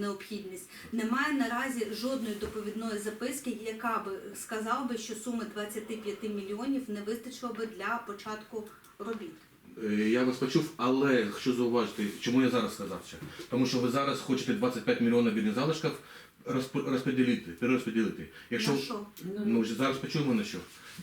необхідність. Немає наразі жодної доповідної записки, яка би сказала би, що суми 25 мільйонів не вистачило би для початку робіт. Е, Я вас почув, але хочу зауважити, чому я зараз сказав ще. Тому що ви зараз хочете 25 мільйонів вільних залишків розподілити, перерозподілити. Якщо На що? ну вже зараз почуємо на що.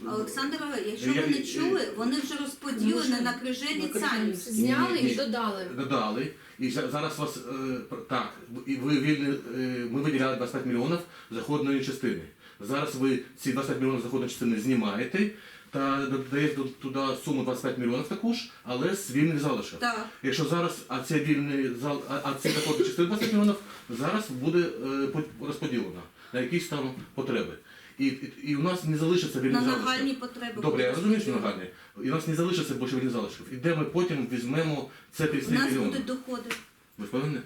Олександр, якщо Я- ви не я- чули, вони вже розподілені на крижелі Цанівській. Зняли Ні, ні, і додали. Додали. І зараз вас е, так, і ви вільні, е, ми виділяли 25 мільйонів заходної частини. Зараз ви ці 25 мільйонів заходної частини знімаєте та додаєте ту- туди суму 25 мільйонів також, але з вільних залишків. Так. Якщо зараз, а це вільний зал, а, а це частина 20 мільйонів, зараз буде е, по- розподілено на якісь там потреби. І, і, і у нас не залишиться На вільних залишків. нагальні потреби. Добре, я розумію, що нагальні. І у нас не залишиться більше вільних залишків. І де ми потім візьмемо це У 30 нас мільйонів. будуть доходи. Ви впевнені?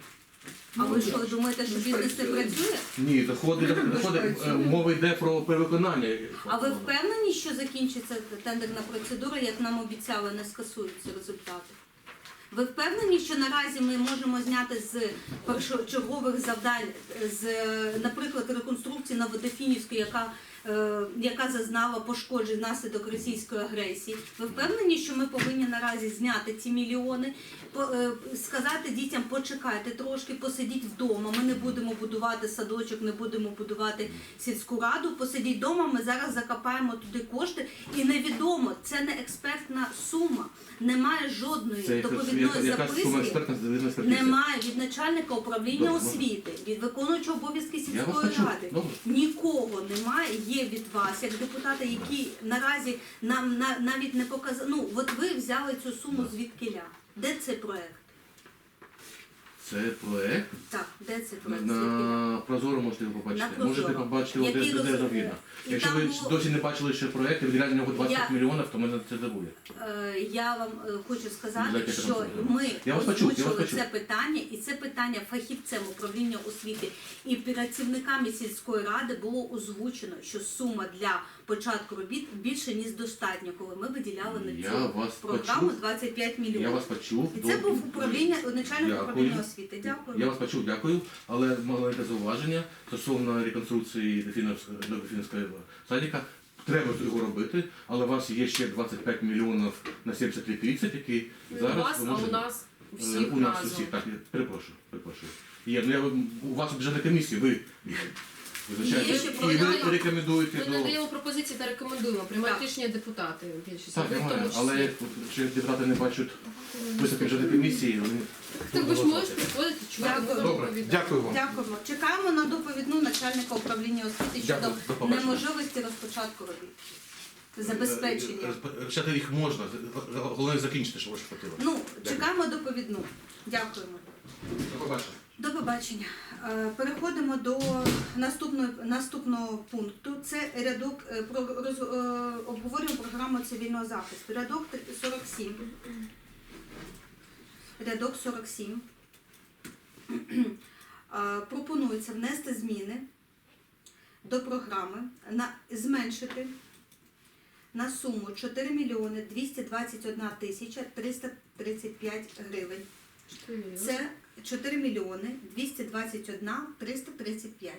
А ви що, думаєте, що бізнес не працює? Ні, доходи, доходи е, мова йде про перевиконання. А ви впевнені, що закінчиться тендерна процедура, як нам обіцяли, не скасуються результати? Ви впевнені, що наразі ми можемо зняти з першочергових завдань, з, е, наприклад, реконструкції Новодефінівської, яка, е, яка зазнала пошкоджень внаслідок російської агресії? Ви впевнені, що ми повинні наразі зняти ці мільйони, е, сказати дітям, почекайте трошки, посидіть вдома. Ми не будемо будувати садочок, не будемо будувати сільську раду. Посидіть вдома. Ми зараз закопаємо туди кошти, і невідомо, це не експертна сума. Немає жодної Це доповідної яка, сума записки. експертна. Немає від начальника управління Добре, освіти, від виконуючого обов'язки сільської ради. Добре. Нікого немає. Є від вас, як депутата, які наразі нам на- навіть не показали. Ну от ви взяли цю суму звідкиля. Де цей проект? Це проект. Так, де цей проект? На Прозоро можете його побачити. На Прозоро. Можете побачити його Який де, де роз- завгідно. і Якщо там ви було- досі не бачили ще проект і виділяли на нього 20 Я- мільйонів, то ми за це забули. Е, Я вам е, хочу сказати, Дайте що ми Я вас почув, я вас озвучили почув. це питання, і це питання фахівцем управління освіти і працівниками сільської ради було озвучено, що сума для початку робіт більше ніж достатньо, коли ми виділяли на Я цю вас програму почув. 25 Я вас почув. І це був управління начальник управління освіти. Дякую. Я вас почув, дякую. Але маленьке зауваження стосовно реконструкції Дефіновського садика. Треба його робити, але у вас є ще 25 мільйонів на 7330, які зараз у вас, а у нас у Е, всіх у нас разом. усіх, так, перепрошую, перепрошую. Є, ну я у вас бюджетна комісія, ви Є ще І ви програма. рекомендуєте Ми до. надаємо пропозиції та рекомендуємо. Приймають Так. рішення депутати більшість. Так, ви в тому немає, числі. але якщо депутати не бачать високі бюджетної комісії, вони. Так ви ж можете приходити, Дякую. Добре, доповідати. дякую вам. Дякуємо. Чекаємо на доповідну начальника управління освіти щодо Дякую. До побачення. неможливості розпочатку робіт. Забезпечення. Е, Почати їх можна, головне закінчити, що ваше хотіло. Ну, чекаємо доповідну. Дякуємо. До побачення. До побачення. Е, Переходимо до наступного, наступного пункту. Це рядок е, про роз, е, обговорюємо програму цивільного захисту. Рядок 47. Рядок 47. Е, Пропонується внести зміни до програми на зменшити на суму 4 мільйони 221 тисяча 335 гривень. Це 4 мільйони 221 335.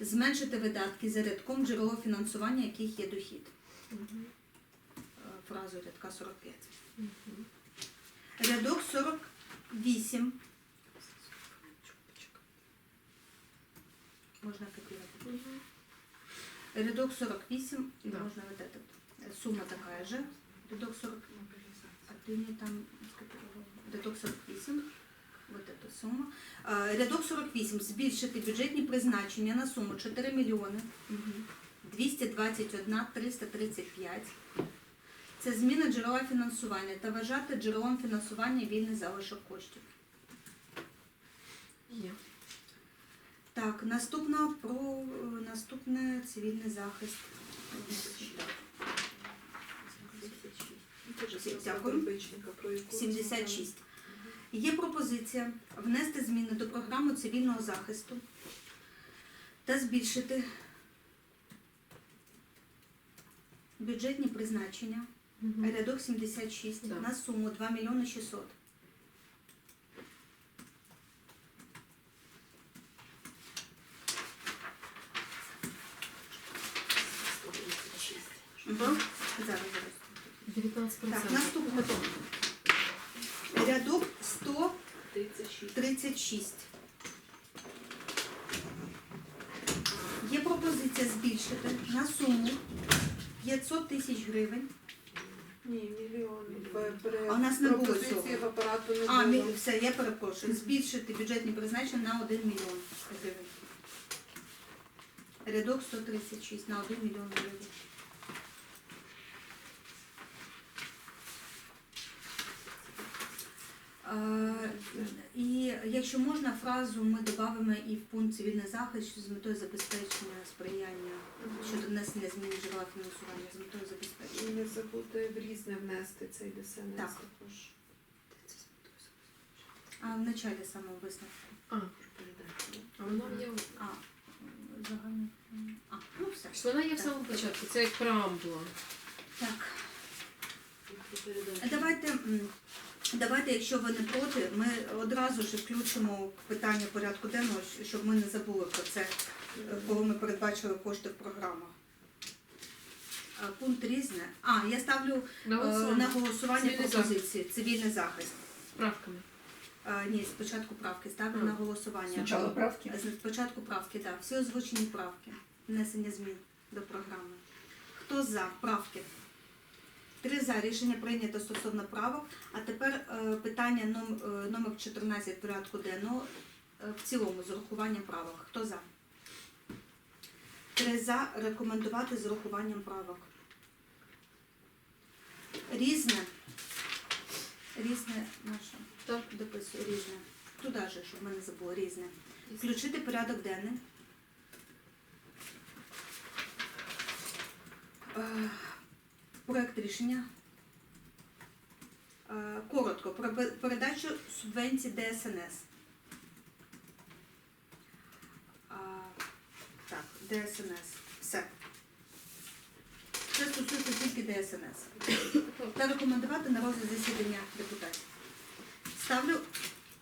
Зменшити видатки за рядком джерело фінансування, яких є дохід. Е, Фразу рядка 45. Рядок 48. Можна копірувати. Рядок 48 Да. можна вот этот. Сума такая же. Рядок 40. А ты мне там скопировал. Рядок 48. Вот эта сума. Рядок 48. Збільшити бюджетні призначення на суму 4 мільйони 221 335. Це зміна джерела фінансування та вважати джерелом фінансування вільний залишок коштів. Є. Так, наступна про е, наступне цивільний захист. Дякую. 76. Є пропозиція внести зміни до програми цивільного захисту та збільшити бюджетні призначення угу. рядок 76 да. на суму 2 мільйони 600. Угу. Зараз, зараз. 19%. Так, наступне. Рядок 136. Є пропозиція збільшити на суму 500 тисяч гривень. Ні, мільйон. А у нас не було пропозиції в апарату не А, було. мі- все, я перепрошую. Збільшити бюджетні призначення на 1 мільйон гривень. Рядок 136 на 1 мільйон гривень. І якщо можна, фразу ми додамо і в пункт цивільний захист з метою забезпечення сприяння щодо внесення змін джерела фінансування з метою І забезпечення. не забути в різне внести цей ДСНС Так. також. А в началі самого висновку. А, а вона є. А, загальний. А, ну все. Вона є в самому початку, це як преамбула. Так. Давайте, м, давайте, якщо ви не проти, ми одразу ж включимо питання порядку денного, щоб ми не забули про це, е, коли ми передбачили кошти в програмах. Пункт різне. А, я ставлю На е, голосування. на голосування Цивільний пропозиції. Цивільний захист. Правками. Е, Ні, спочатку правки. Ставлю А. на голосування. Спочатку правки? Спочатку правки, так. Всі озвучені правки. Внесення змін до програми. Хто за правки? Три за. Рішення прийнято стосовно правок. А тепер е, питання е, номер 14 порядку денного е, в цілому з урахуванням правок. Хто за? Три за. Рекомендувати з урахуванням правок. Різне. Різне наше. Так. Дописую різне. Туди же, щоб ми не забули різне. Включити порядок денний. Е, Проект рішення. Е, Коротко. Про передачу субвенцій ДСНС. Так, ДСНС. Все. Це стосується тільки ДСНС. Та рекомендувати на розгляд засідання депутатів. Ставлю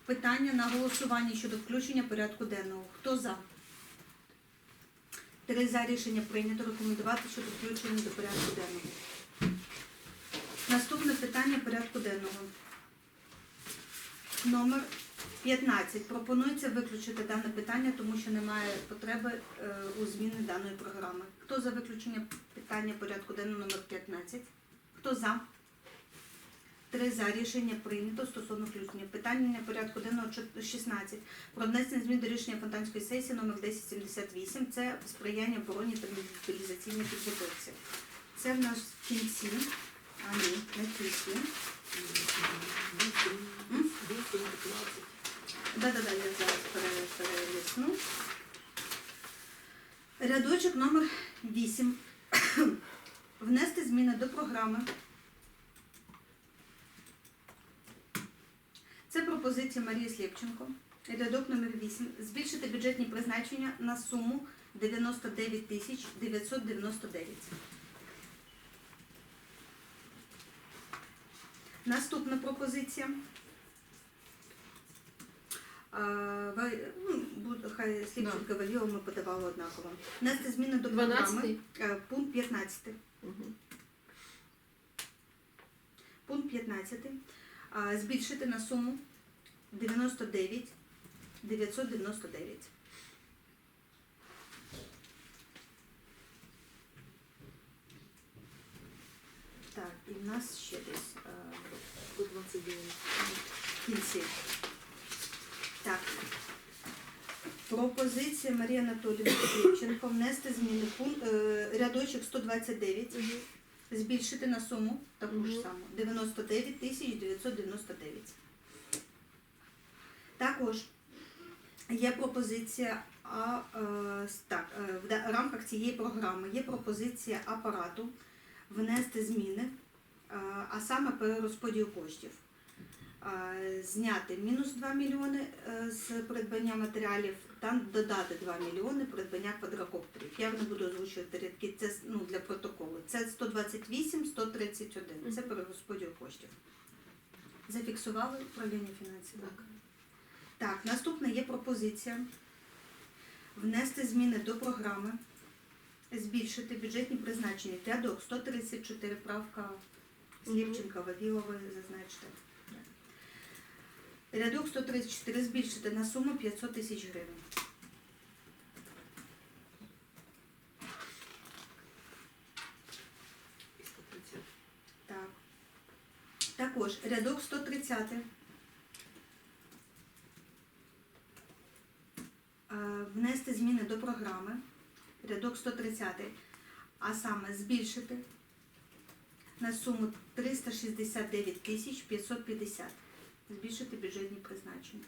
питання на голосування щодо включення порядку денного. Хто за? Три за рішення прийнято рекомендувати щодо включення до порядку денного. Наступне питання порядку денного. Номер 15. Пропонується виключити дане питання, тому що немає потреби е, у зміни даної програми. Хто за виключення питання порядку денного номер 15? Хто за? Три за рішення прийнято стосовно включення. Питання порядку денного 16. Про внесення змін до рішення Фонтанської сесії номер 1078. Це сприяння обороні та мобілізаційній підготовці. Це в нас в кінці. А ні, не в кінці. Да-да-да, я зараз пере- перелісну. Рядочок номер 8. Внести зміни до програми. Це пропозиція Марії Слєпченко. Рядок номер 8. Збільшити бюджетні призначення на суму 99 тисяч 999. Наступна пропозиція. Ну, Хай Сліпченка Валіо ми подавали однаково. Внести зміни до програми. 12-й? Е, Пункт 15. Угу. Пункт 15. А, Збільшити на суму 99 999. Так, і в нас ще десь 129. в кінці. Так. Пропозиція Марії Анатоліївни Сліпченко внести зміни пункт е, рядочок 129 збільшити на суму таку ж саму 99 тисяч 999. Також є пропозиція а, е, с- так, е, в да- рамках цієї програми є пропозиція апарату внести зміни, а саме перерозподіл коштів. Зняти мінус 2 мільйони е, з придбання матеріалів та додати 2 мільйони придбання квадрокоптерів. Я не буду озвучувати рядки, це ну, для протоколу. Це 128, 131. Це перерозподіл коштів. Зафіксували управління фінансів. Так, наступна є пропозиція внести зміни до програми збільшити бюджетні призначення. Рядок 134 правка Слівченка, Вавілової зазначте. Рядок 134 збільшити на суму 500 тисяч гривень. Так. Також рядок 130. Е, Внести зміни до програми. Рядок 130. А саме збільшити на суму 369 тисяч 550. Збільшити бюджетні призначення.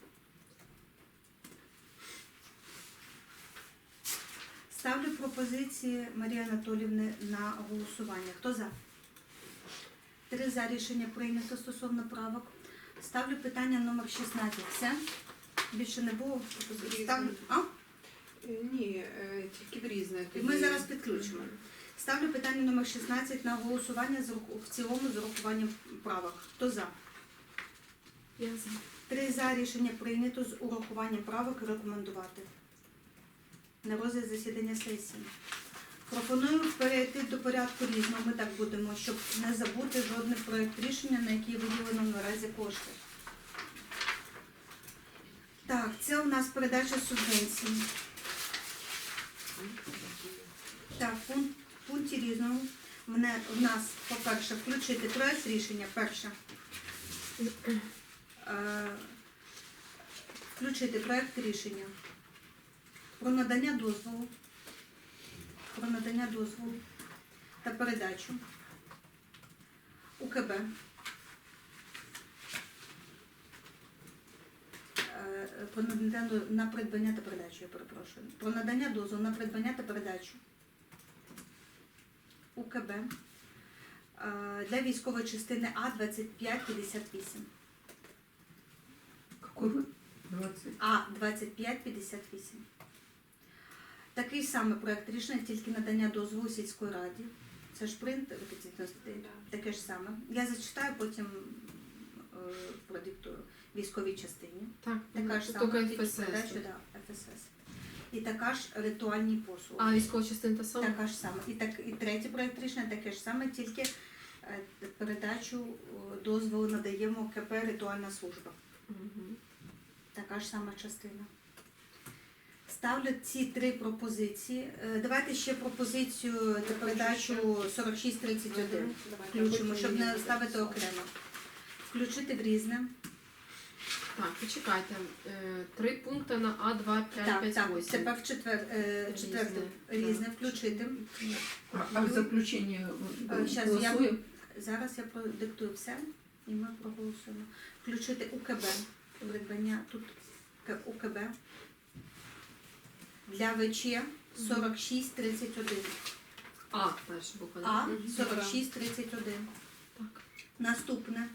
Ставлю пропозиції Марії Анатолівни на голосування. Хто за? Три за рішення прийнято стосовно правок. Ставлю питання номер 16. Все? Більше не було пропозицій? Ставлю. А? Ні, е, тільки в різне. Ми зараз підключимо. Ставлю питання номер 16 на голосування в цілому з урахуванням правок. Хто за? Я за. Три за рішення прийнято з урахуванням правок рекомендувати. На розгляд засідання сесії. Пропоную перейти до порядку різного. Ми так будемо, щоб не забути жодний проєкт рішення, на який виділено наразі кошти. Так, це у нас передача субвенцій. Так, пункт, пункті різному мене, в нас, по-перше, включити проєкт рішення, перше. Е, Включити проєкт рішення про надання дозволу, про надання дозволу та передачу УКБ. Е, Про надання на придбання та передачу, я перепрошую. Про надання дозволу на придбання та передачу УКБ е, для військової частини А2558. Какой вы? 20. А 2558. Такий самий проект рішення, тільки надання дозволу сільської раді. Це ж принт таке ж саме. Я зачитаю, потім е, продиктую військовій частині. Так, Така ж ну, сама тільки передача, да, ФСС. І така ж ритуальні послуги. А військова частина та сама? Така ж сама. І так і третій проект рішення таке ж саме, тільки е, передачу е, дозволу надаємо КП Ритуальна служба. Мгм. Така ж сама частина. Ставлю ці три пропозиції. Е, Давайте ще пропозицію та передачу 4631. Включимо, щоб не ставити окремо. Включити в різне. Так, почекайте. Е, Три пункти на А2, 5, Так, 5, так. 8. Тепер четвер, е, Різне. четверте різне включити. А, а в заключение Е, щас, я- голосуем? Зараз я продиктую все і ми проголосуємо. Включити УКБ. Придбання тут К- УКБ. Для ВЧ 4631. А, перша буква. да? А Мгм. 4631. Так. Наступне.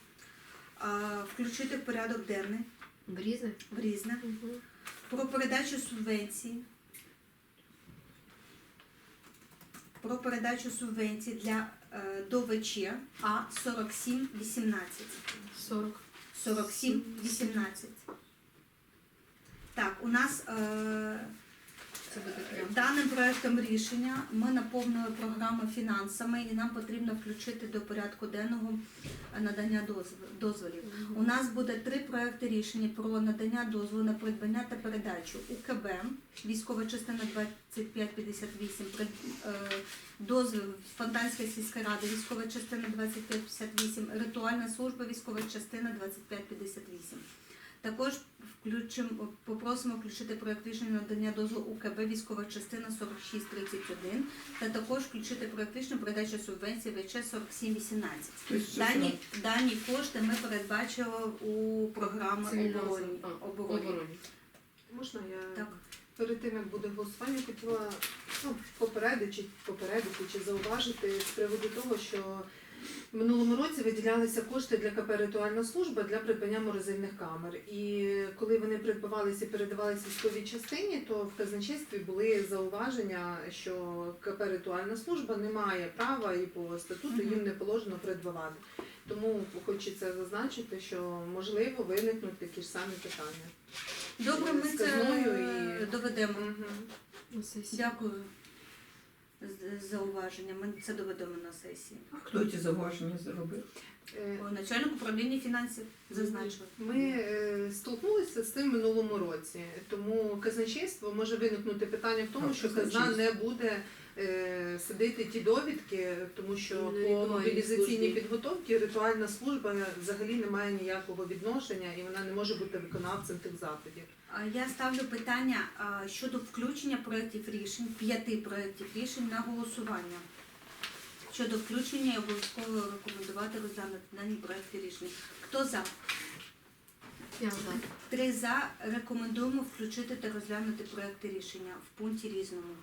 А, Включити в порядок денний В різне? в різне. Мгм. Про передачу субвенцій. Про передачу субвенцій для е, до ВЧ А 4718. 40. 4718. Так, у нас е, Це буде прям. Даним проектом рішення ми наповнили програму фінансами і нам потрібно включити до порядку денного надання дозв- дозволів. У нас буде три проекти рішення про надання дозволу на придбання та передачу УКБ, військова частина 2558, прид- е, дозвіл Фонтанська сільська рада, військова частина 2558, ритуальна служба, військова частина 2558. Також включимо, попросимо включити проект рішення надання дозволу УКБ військова частина 4631 та також включити проект рішення передачі субвенції ВЧ 4718. То есть Дані, дані кошти ми передбачили у оборони. оборони. обороні. Можна я Так. перед тим, як буде голосування, хотіла ну, попередити, попередити чи зауважити з приводу того, що в минулому році виділялися кошти для КП «Ритуальна служба» для придбання морозильних камер. І коли вони придбавалися і передавалися військовій частині, то в казначействі були зауваження, що КП «Ритуальна служба» не має права і по статуту їм не положено придбавати. Тому хочеться зазначити, що можливо виникнуть такі ж самі питання. Добре, ми це і- доведемо. Дякую. З- з зауваженням. Це доведемо на сесії. А хто ці зауваження зробив? Е, О, Начальник управління фінансів зазначив. Ми е, столкнулися з цим минулому році, тому казначейство може виникнути питання в тому, що казна казначейство. не буде сидити ті довідки, тому що На по мобілізаційній службі. підготовці ритуальна служба взагалі не має ніякого відношення і вона не може бути виконавцем тих заходів. Я ставлю питання щодо включення проєктів рішень, п'яти проєктів рішень на голосування. Щодо включення і обов'язково рекомендувати розглянути дані проєкти рішень. Хто за? Я за. Три за рекомендуємо включити та розглянути проекти рішення в пункті різному.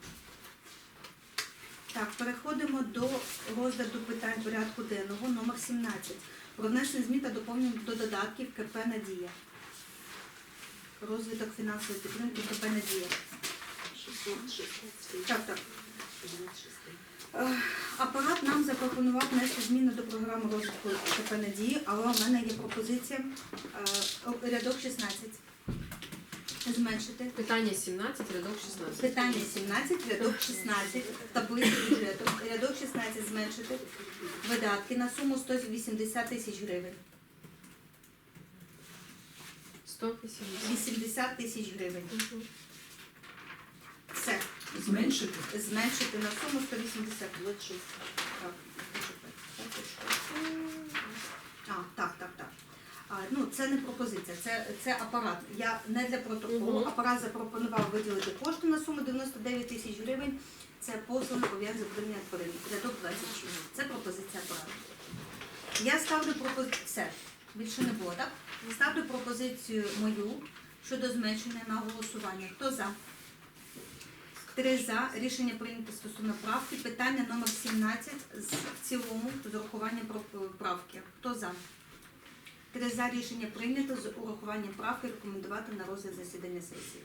Так, переходимо до розгляду питань порядку денного номер 17. Про внесення змін та доповнень до додатків КП Надія. Розвиток фінансової підтримки КП Надія. Так, так. Е, Апарат нам запропонував внести зміни до програми розвитку КП Надії, але у мене є пропозиція е, рядок 16. Зменшити. Питання 17, рядок 16. Питання 17, рядок 16, таблиця бюджету. Рядок 16 зменшити. Видатки на суму 180 тисяч гривень. 180. 80 тисяч гривень. Мгм. Все. Зменшити? Зменшити на суму 180. Вот щось. Так, А, так, так, так. А, ну, це не пропозиція, це, це апарат. Я не для протоколу. Мгм. Апарат запропонував виділити кошти на суму 99 тисяч гривень. Це послуги пов'язані з отриманням тварин. Рядок 26. Це пропозиція апарату. Я ставлю пропозицію. Все, більше не було, так? Ставлю пропозицію мою щодо зменшення на голосування. Хто за? Три за. Рішення прийнято стосовно правки. Питання номер 17 з в цілому з урахуванням про- правки. Хто за? Три за. Рішення прийнято з урахуванням правки рекомендувати на розгляд засідання сесії.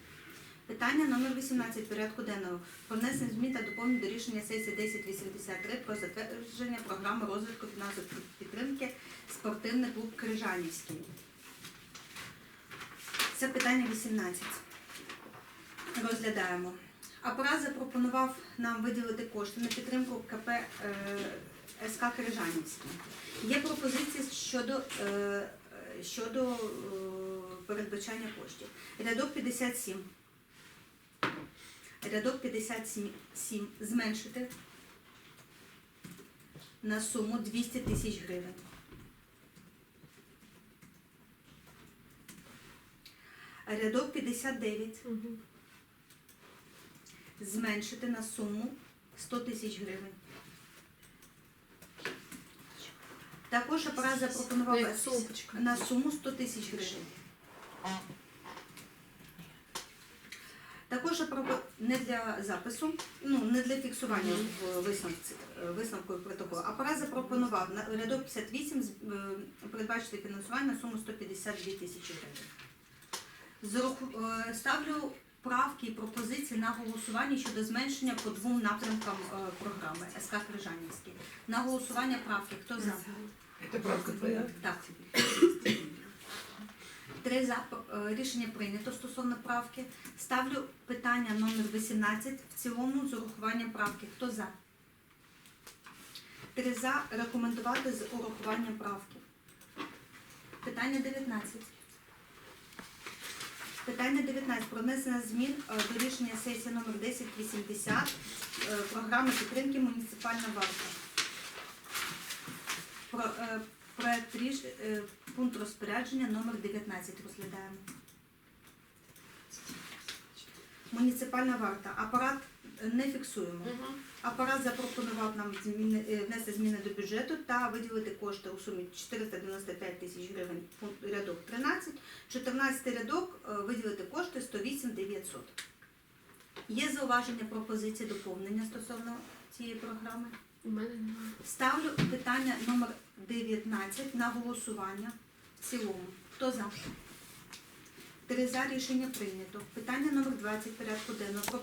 Питання номер 18 порядку денного. Про внесення змін та доповнень до рішення сесії 1083 про затвердження програми розвитку фінансової підтримки спортивний клуб Крижанівський. Це питання 18. Розглядаємо. Апарат запропонував нам виділити кошти на підтримку КП е, СК Крижанівський. Є пропозиції щодо, е, щодо е, передбачання коштів. Рядок 57. Рядок 57 зменшити на суму 200 тисяч гривень. Рядок 59 Мгм. зменшити на суму 100 тисяч гривень. Також апарат запропонував на суму 100 тисяч гривень. Також не для запису, ну не для фіксування е, висновку протоколу. Апарат запропонував на рядок 58 е, передбачити фінансування на суму 152 тисячі гривень. Е, Ставлю правки і пропозиції на голосування щодо зменшення по двом напрямкам е, програми СК Крижанівський. На голосування правки. Хто за? Це правка твоя? Так. Три за е, рішення прийнято стосовно правки. Ставлю питання номер 18 в цілому з урахуванням правки. Хто за? Три за рекомендувати з урахуванням правки. Питання 19. Питання 19. Про внесення змін е, до рішення сесії номер 1080 е, програми підтримки муніципальна варта. Про, е, проект ріш, пункт розпорядження номер 19 розглядаємо. Муніципальна варта. Апарат е, не фіксуємо. Апарат запропонував нам зміни, е, внести зміни до бюджету та виділити кошти у сумі 495 тисяч гривень, рядок 13, 14 рядок е, виділити кошти 108 900. Є зауваження пропозиції доповнення стосовно цієї програми? У мене немає. Ставлю питання номер 19 на голосування в цілому. Хто за? Три за рішення прийнято. Питання номер 20 порядку денного про